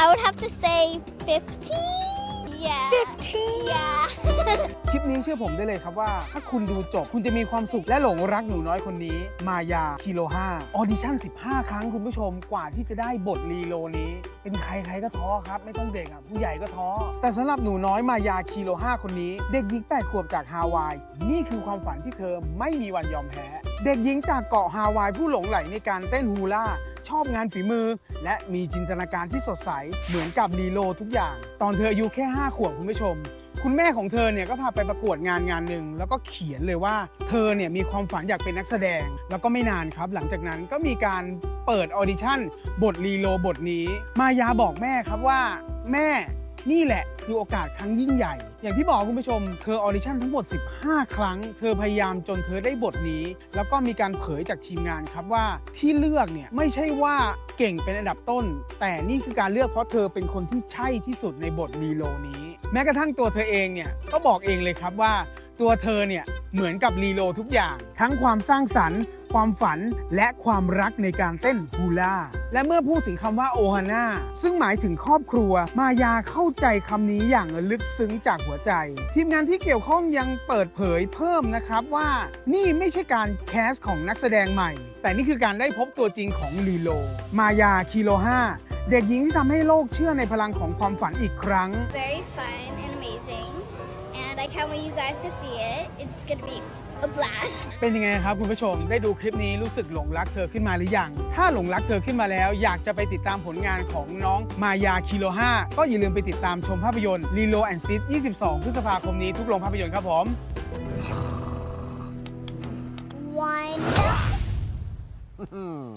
I would have to say 50. Yeah. 15 Yeah. ค ลิปนี้เชื่อผมได้เลยครับว่า ถ้าคุณดูจบคุณจะมีความสุขและหลงรักหนูน้อยคนนี้ มายาคิโล5ออดิชั่น 15 ครั้งคุณผู้ชมกว่าที่จะได้บทลีโลนี้ เป็นใครใครก็ท้อครับ ไม่ต้องเด็กอะผู้ใหญ่ก็ท้อ แต่สำหรับหนูน้อยมายาคิโล5คนนี้ เด็กหญิง8ขวบจากฮาวาย นี่คือความฝันที่เธอไม่มีวันยอมแพ้เด็กหญิงจากเกาะฮาวายผู้หลงไหลในการเต้นฮูล่าชอบงานฝีมือ และมีจินตนาการที่สดใสเหมือนกับลีโลทุกอย่าง ตอนเธออายุแค่ 5 ขวบคุณผู้ชม คุณแม่ของเธอเนี่ยก็พาไปประกวดงานงานหนึ่งแล้วก็เขียนเลยว่าเธอเนี่ยมีความฝันอยากเป็นนักแสดง แล้วก็ไม่นานครับ หลังจากนั้นก็มีการเปิดออดิชั่น บทลีโลบทนี้ มายาบอกแม่ครับว่าแม่นี่แหละคือโอกาสครั้งยิ่งใหญ่ อย่างที่บอกคุณผู้ชม เธอออดิชั่นทั้งหมด 15 ครั้ง เธอพยายามจนเธอได้บทนี้ แล้วก็มีการเผยจากทีมงานครับว่าที่เลือกเนี่ยไม่ใช่ว่าเก่งเป็นอันดับต้น แต่นี่คือการเลือกเพราะเธอเป็นคนที่ใช่ที่สุดในบทลีโลนี้ แม้กระทั่งตัวเธอเองเนี่ยก็บอกเองเลยครับว่า ตัวเธอเนี่ยเหมือนกับลีโลทุกอย่าง ทั้งความสร้างสรรค์ ความฝันและความรักในการเต้นฮูล่าและเมื่อพูดถึงคำว่าโอฮาน่าซึ่งหมายถึงครอบครัว มายาเข้าใจคำนี้อย่างลึกซึ้งจากหัวใจ ทีมงานที่เกี่ยวข้องยังเปิดเผยเพิ่มนะครับว่านี่ไม่ใช่การแคสของนักแสดงใหม่ แต่นี่คือการได้พบตัวจริงของลีโล มายาคิโล5เด็กหญิงที่ทำให้โลกเชื่อในพลังของความฝันอีกครั้ง Very fun I can't wait you guys to see it. It's going to be a blast. เป็นยังไงครับคุณผู้ชมได้ดูคลิปนี้รู้สึกหลงรักเธอขึ้นมาหรือยัง ถ้าหลงรักเธอขึ้นมาแล้ว อยากจะไปติดตามผลงานของน้องมายาคิโล5ก็อย่าลืมไปติดตามชมภาพยนตร์ Lilo and Stitch 22 พฤษภาคมนี้ทุกโรงภาพยนตร์ครับผม One. Hmm.